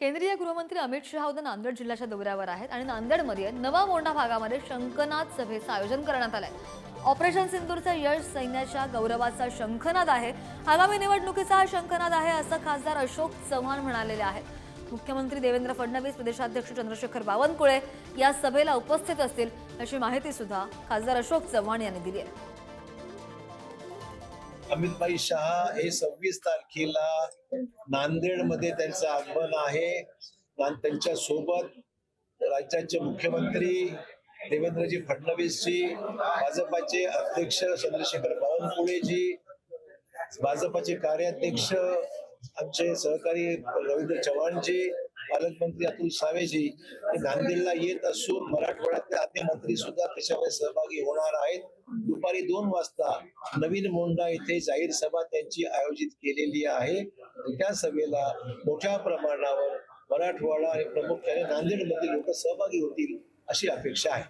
केंद्रीय गृहमंत्री अमित शहा उद्या नांदेड जिल्ह्याच्या दौऱ्यावर आहेत आणि नांदेडमध्ये नवा मोंढा भागामध्ये शंखनाद सभेचं आयोजन करण्यात आलंय. ऑपरेशन सिंदूरचं यश सैन्याच्या गौरवाचा शंखनाद आहे. आगामी निवडणुकीचा हा शंखनाद आहे असं खासदार अशोक चव्हाण म्हणालेले आहेत. मुख्यमंत्री देवेंद्र फडणवीस प्रदेशाध्यक्ष चंद्रशेखर बावनकुळे या सभेला उपस्थित असतील अशी माहिती सुद्धा खासदार अशोक चव्हाण यांनी दिली आहे. अमितभाई शहा हे सव्वीस तारखेला नांदेडमध्ये त्यांचं आगमन आहे. त्यांच्यासोबत राज्याचे मुख्यमंत्री देवेंद्रजी फडणवीसजी भाजपाचे अध्यक्ष चंद्रशेखर बावनकुळेजी भाजपाचे कार्याध्यक्ष आमचे सहकारी रवींद्र चव्हाणजी पालकमंत्री अतुल सावेजी हे नांदेडला येत असून मराठवाड्यातले अन्य मंत्री सुद्धा त्याच्यामध्ये सहभागी होणार आहेत. दुपारी दोन वाजता नवीन मोंडा येथे जाहीर सभा त्यांची आयोजित केलेली आहे. त्या सभेला मोठ्या प्रमाणावर मराठवाडा आणि प्रामुख्याने नांदेडमधील लोक सहभागी होतील अशी अपेक्षा आहे.